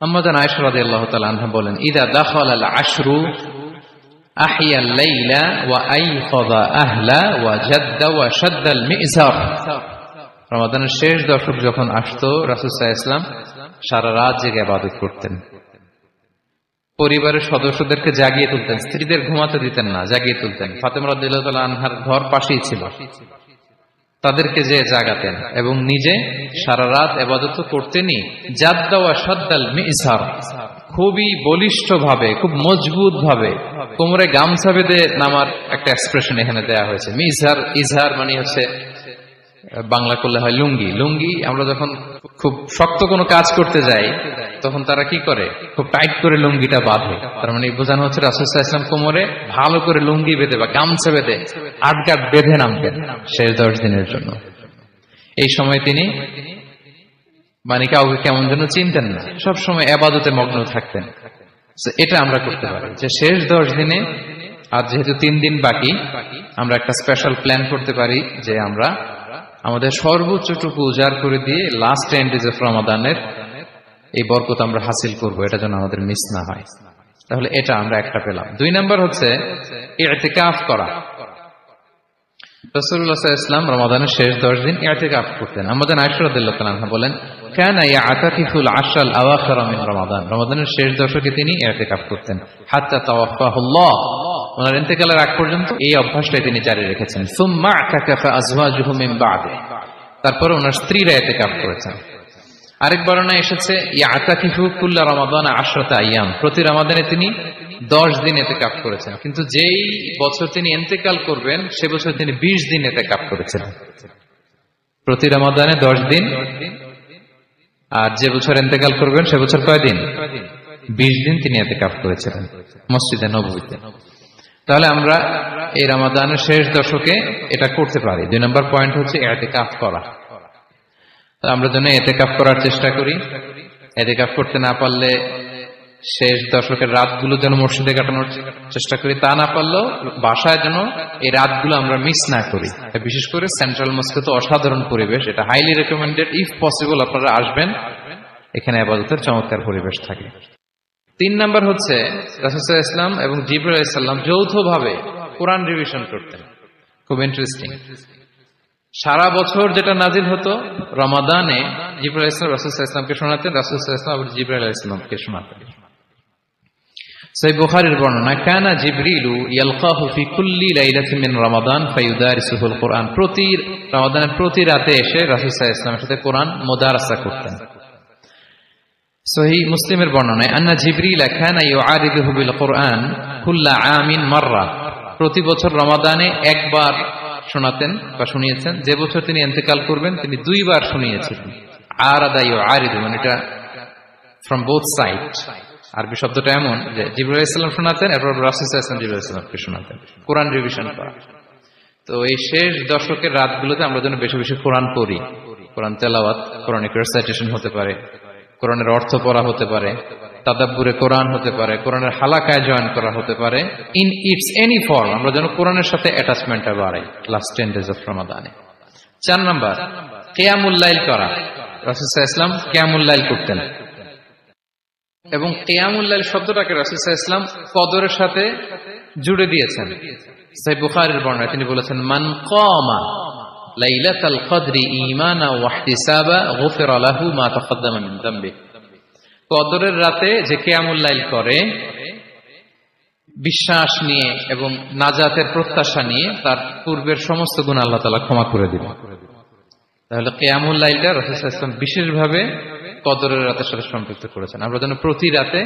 আম্মাদান আল্লাহ আনহা বলেন, ইদা দাখল আল আশরু রমাদানের শেষ দশক যখন আসতো, রাসূল ইসলাম সারা রাত জেগে আবাদত করতেন। পরিবারের সদস্যদেরকে জাগিয়ে তুলতেন, স্ত্রীদের ঘুমাতে দিতেন না, জাগিয়ে তুলতেন। ফাতেমা রাদিয়াল্লাহু আনহার ঘর পাশেই ছিল। তাদেরকে যে জাগাতেন এবং নিজে সারা রাত এবাদত করতেনই। জাদ্দা ওয়া সাদ্দাল মিসার। খুবই বলিষ্ঠ ভাবে খুব মজবুত ভাবে কোমরে গামছা বেঁধে নামার একটা এক্সপ্রেশন এখানে দেয়া হয়েছে। মিজহার ইজহার মানে হচ্ছে, বাংলা করলে হয় লুঙ্গি। লুঙ্গি আমরা যখন খুব শক্ত কোনো কাজ করতে যাই তখন তারা কি করে? খুব টাইট করে লুঙ্গিটা বাঁধে। তার মানে বোঝানো হচ্ছে রাসুসাহ ইসলাম কোমরে ভালো করে লুঙ্গি বেঁধে বা গামছা বেঁধে আটগাট বেঁধে নামতেন শেষ দশ দিনের জন্য। এই সময় তিনি মানে কাউকে কেমন যেন চিনতেন না। সব সময় আবাদতে মগ্ন থাকতেন। এটা আমরা করতে পারি যে শেষ দশ দিনে, আর যেহেতু তিন দিন বাকি, আমরা একটা স্পেশাল প্ল্যান করতে পারি যে আমরা আমাদের সর্বোচ্চটুকু উজাড় করে দিয়ে লাস্ট টেন ডেজ অফ রমাদানের এই বরকত আমরা হাসিল করব, এটা যেন আমাদের মিস না হয়। তাহলে এটা আমরা একটা পেলাম। দুই নাম্বার হচ্ছে এতেকাফ করা। তিনি জারি রেখেছেন। তারপর ওনার স্ত্রীরা এতেকাফ করেছেন। আরেক বর্ণনা এসেছে ইয়াতাকিফুকুল্লা রমাদান আশরতা আয়াম প্রতি রমাদানে তিনি দশ দিন এতে কাপ করেছেন। কিন্তু যেই বছর তিনি এন্তেকাল করবেন, সে বছর তিনি বিশ দিন এতে কাপ করেছেন। প্রতি রমাদানে দশ দিন। আর যে বছর এন্তেকাল করবেন, সে বছর কয়দিন বিশ দিন তিনি এতে কাপ করেছিলেন মসজিদে নবীতে তাহলে আমরা এই রামাদানের শেষ দশকে এটা করতে পারি। দুই নম্বর পয়েন্ট হচ্ছে এতে কাপ করা। আমরা যেন এতে কাপ করার চেষ্টা করি। এতে কাপ করতে না পারলে শেষ দশকের রাতগুলো যেন মসজিদে কাটানোর চেষ্টা করি। তা না পারলেও বাসায় যেন এই রাতগুলো আমরা মিস না করি। বিশেষ করে সেন্ট্রাল মস্কে তো অসাধারণ পরিবেশ। এটা হাইলি রেকমেন্ডেড ইফ পসিবল আপনারা আসবেন। এখানে আবাদতের চমৎকার পরিবেশ থাকে। তিন নাম্বার হচ্ছে রাসুসাহ ইসলাম এবং জিবুল ইসলাম যৌথভাবে কোরআন রিভিশন করতেন। খুব ইন্টারেস্টিং সারা বছর যেটা নাজিল হতো, রমাদানে জিবুল ইসলাম রাসুল ইসলামকে শোনাতেন, রাসুল ইসলাম আবার জিবুল ইসলামকে শোনাতেন। সেই বর্ণনা, কানা জিবরিলু কুল্লি মিন রমাদান কোরআন। প্রতি রমাদানের প্রতি রাতে এসে রাসূল সাল্লাল্লাহু সাথে কোরআন মুদারাসা করতেন। সহি মুসলিমের বর্ণনায়, আন্না জিবরিল কানা ইউআরিদুহু বিল কোরআন কুল্লা আমিন মাররা। প্রতি বছর রমাদানে একবার শোনাতেন বা শুনিয়েছেন। যে বছর তিনি এন্তেকাল করবেন, তিনি দুইবার শুনিয়েছিলেন আর আদাই আরিদু মানে এটা ফ্রম বোথ সাইড আরবি শব্দটা এমন যে জিবুল ইসলাম শোনাতেন, এরপর রাসুল ইসলাম জিবুল ইসলামকে শোনাতেন। কোরআন রিভিশন করা। তো এই শেষ দশকের রাতগুলোতে আমরা যেন বেশি বেশি কোরআন পড়ি। কোরআন তেলাওয়াত কোরআনিক রেসাইটেশন হতে পারে। কোরআনের অর্থ পড়া হতে পারে, তাদাব্বুরে কোরআন হতে পারে, কোরআনের হালাকায় জয়েন করা হতে পারে ইন ইটস এনি ফর্ম আমরা যেন কোরআনের সাথে অ্যাটাচমেন্টটা বাড়াই লাস্ট টেন ডেজ অফ রমাদানে চার নাম্বার কেয়ামুল্লাইল করা। রাসুসাহ ইসলাম কেয়ামুল্লাইল করতেন। এবং কেয়ামুল্লাইল শব্দটাকে রাসুসাহ ইসলাম কদরের সাথে জুড়ে দিয়েছেন। সাই বুখারের বর্ণায় তিনি বলেছেন, মান কমা লাইলাতাল কদরি ঈমানা ওয়া গুফিরা লাহু মা তাকদ্দামা মিন যামবি কদরের রাতে যে কেয়ামুল্লাইল করে, বিশ্বাস নিয়ে এবং নাজাতের প্রত্যাশা নিয়ে তার পূর্বের সমস্ত গুণ আল্লাহ তালা ক্ষমা করে দিল তাহলে কেয়ামুল্লাইলটা রসুল ইসলাম বিশেষভাবে কদরের রাতের সাথে সম্পৃক্ত করেছেন। আমরা যেন প্রতি রাতে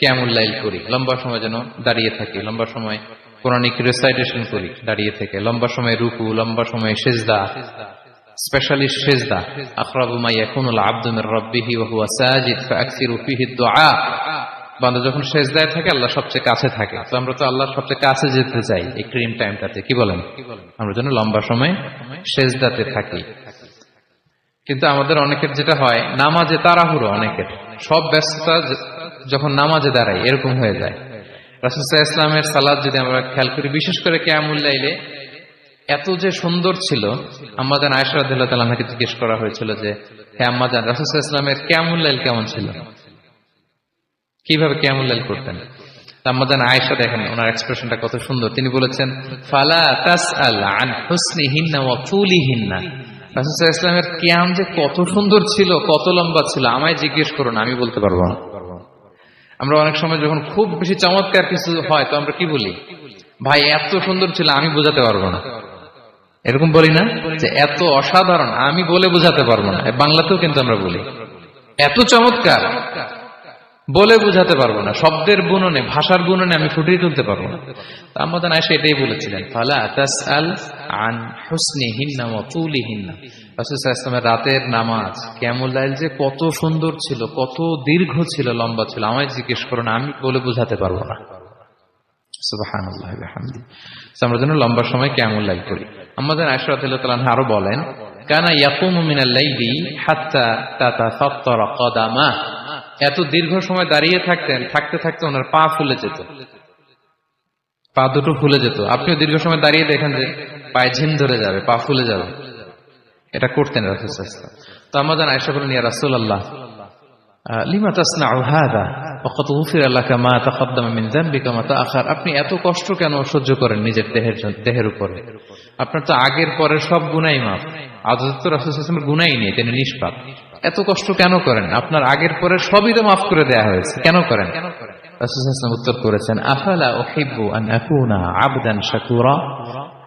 কেয়ামুল্লাইল করি। লম্বা সময় যেন দাঁড়িয়ে থাকি, লম্বা সময় কোরআনিক রেসাইটেশন করি, দাঁড়িয়ে থেকে। লম্বা সময় রুকু, লম্বা সময় সেজদা সেজদা। রাব্বিহি বান্দা যখন সেজদায় থাকে, আল্লাহ সবচেয়ে কাছে থাকে। তো আমরা তো সবচেয়ে কাছে যেতে চাই এই ক্রিম টাইমটাতে কি বলেন? আমরা যেন লম্বা সময় সেজদাতে থাকি। কিন্তু আমাদের অনেকের যেটা হয়, নামাজে তাড়াহুড়ো অনেকের। সব ব্যস্ততা যখন নামাজে দাঁড়াই, এরকম হয়ে যায়। রাসুসাহ ইসলামের সালাদ যদি আমরা খেয়াল করি, বিশেষ করে কেয়ামুল এত যে সুন্দর ছিল আমাদের আয়সরাদুল্লাহ জিজ্ঞেস করা হয়েছিল যে হ্যাঁ আম্মাজান রাসুসাহ ইসলামের কেয়ামুল লাইল কেমন ছিল? কীভাবে কেয়ামুল লাইল করতেন? আম্মাজান আয়েশা দেখেন, ওনার এক্সপ্রেশনটা কত সুন্দর। তিনি বলেছেন, ফালা তাস আল হিন্না ওয়া ফুলি হিন্না রাসুসাহ ইসলামের কেয়াম যে কত সুন্দর ছিল, কত লম্বা ছিল, আমায় জিজ্ঞেস করুন, আমি বলতে পারব না। আমরা অনেক সময় যখন খুব বেশি চমৎকার কিছু হয়, তো আমরা কি বলি? ভাই, এত সুন্দর ছিল, আমি বোঝাতে পারব না। এরকম বলি না যে এত অসাধারণ, আমি বলে বোঝাতে পারব না। বাংলাতেও কিন্তু আমরা বলি। এত চমৎকার, বলে বোঝাতে পারব না। শব্দের বুননে, ভাষার বুননে আমি ফুটিয়ে তুলতে পারব না। আমাদের এটাই বলেছিলেন, ফালা তাসআল আন হুসনিহিন্না ওয়া তুলিহিন্না। রাসূল আলাইহি রাতের নামাজ কিয়ামুল লাইল যে কত সুন্দর ছিল, কত দীর্ঘ ছিল, লম্বা ছিল। আমায় জিজ্ঞেস করো না আমি বলে বোঝাতে পারব না। আমরা যেন লম্বা সময় কিয়ামুল লাইল করি। আমাদের তাআলা আরও বলেন, কানা ইয়াকুমু মিনাল লাইলি হাত্তা তাতাফাত্তারা কাদামা। এত দীর্ঘ সময় দাঁড়িয়ে থাকতেন, থাকতে থাকতে ওনার পা ফুলে যেত। পা দুটো ফুলে যেত। আপনিও দীর্ঘ সময় দাঁড়িয়ে দেখেন যে পায়ে ঝিম ধরে যাবে, পা ফুলে যাবে। এটা করতেন। তো আমাদের বলেন ইয়া লিমা মা মিন আপনি এত কষ্ট কেন সহ্য করেন নিজের দেহের দেহের উপরে? আপনার তো আগের পরের সব গুনাই মাফ। আদত তো রাসূল সাল্লাল্লাহু গুনাই নেই, তিনি নিষ্পাপ। এত কষ্ট কেন করেন? আপনার আগের পরের সবই তো মাফ করে দেয়া হয়েছে, কেন করেন? রাসূল উত্তর করেছেন, আফালা উহিব্বু আন আকুনা আবদান শাকুরা?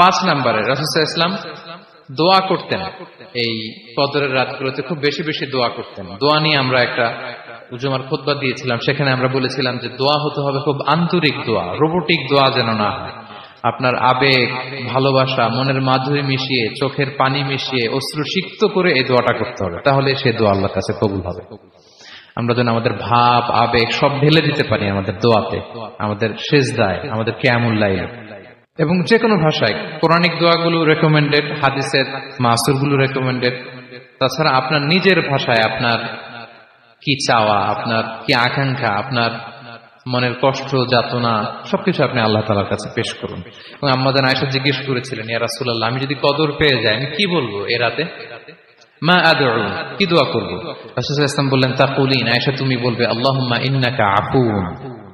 পাঁচ নম্বরে রাসুসাহ ইসলাম দোয়া করতেন। এই কদরের রাতগুলোতে খুব বেশি বেশি দোয়া করতেন। দোয়া নিয়ে আমরা একটা উজুমার খোদবা দিয়েছিলাম। সেখানে আমরা বলেছিলাম যে দোয়া হতে হবে খুব আন্তরিক দোয়া, রোবোটিক দোয়া যেন না হয়। আপনার আবেগ, ভালোবাসা, মনের মাধুরী মিশিয়ে, চোখের পানি মিশিয়ে অশ্রু সিক্ত করে এই দোয়াটা করতে হবে। তাহলে সে দোয়া আল্লাহর কাছে কবুল হবে। আমরা যেন আমাদের ভাব, আবেগ সব ঢেলে দিতে পারি আমাদের দোয়াতে, আমাদের শেষ দায় আমাদের কেয়ামুল্লাইলে এবং যে কোনো ভাষায় কোরআনিক দোয়াগুলো রেকমেন্ডেড হাদিসের মাসুরগুলো রেকমেন্ডেড তাছাড়া আপনার নিজের ভাষায় আপনার কি চাওয়া, আপনার কি আকাঙ্ক্ষা, আপনার মনের কষ্ট, যাতনা, সবকিছু আপনি আল্লাহ তালার কাছে পেশ করুন। এবং আমাদের আয়সা জিজ্ঞেস করেছিলেন, ইয়া রাসূলুল্লাহ, আমি যদি কদর পেয়ে যাই, আমি কি বলব এ রাতে? মা আদউ, কি দোয়া করব? রাসূল ওয়াসাল্লাম বললেন, তাকুলিন। আয়েশা, তুমি বলবে, আল্লাহুম্মা ইন্নাকা আফুন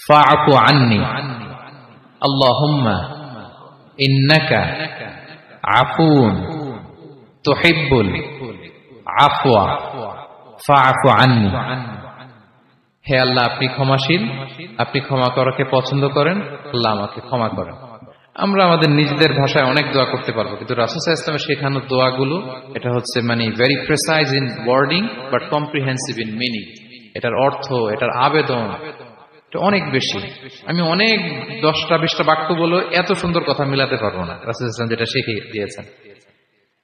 ফাআফু আন্নি আল্লাহুম্মা ইন্নাকা আফুন তুহিব্বুল আফওয়া ফাআফু আন্নি হে আল্লাহ, আপনি ক্ষমাশীল। আপনি ক্ষমা করাকে পছন্দ করেন, আল্লাহ আমাকে ক্ষমা করেন। আমরা আমাদের নিজেদের ভাষায় অনেক দোয়া করতে পারব, কিন্তু রাসুসা ইসলামের শেখানো দোয়াগুলো, এটা হচ্ছে মানে very precise in wording but comprehensive in meaning এটার অর্থ, এটার আবেদন অনেক বেশি। আমি অনেক দশটা, বিশটা বাক্য বলে এত সুন্দর কথা মিলাতে পারব না। রাসুল ইসলাম যেটা শিখিয়ে দিয়েছেন।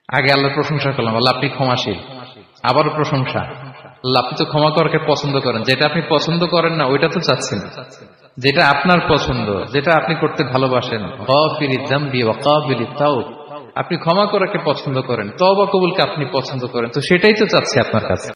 আগে আল্লাহর প্রশংসা করলাম, আল্লাহ আপনি ক্ষমাশীল। আবারও প্রশংসা। আল্লাহ আপনি তো ক্ষমা করাকে পছন্দ করেন। যেটা আপনি পছন্দ করেন না, ওইটা তো চাচ্ছেন। যেটা আপনার পছন্দ, যেটা আপনি করতে ভালোবাসেন আপনি ক্ষমা করাকে পছন্দ করেন তবা কবুলকে আপনি পছন্দ করেন। তো সেটাই তো চাচ্ছি আপনার কাছে।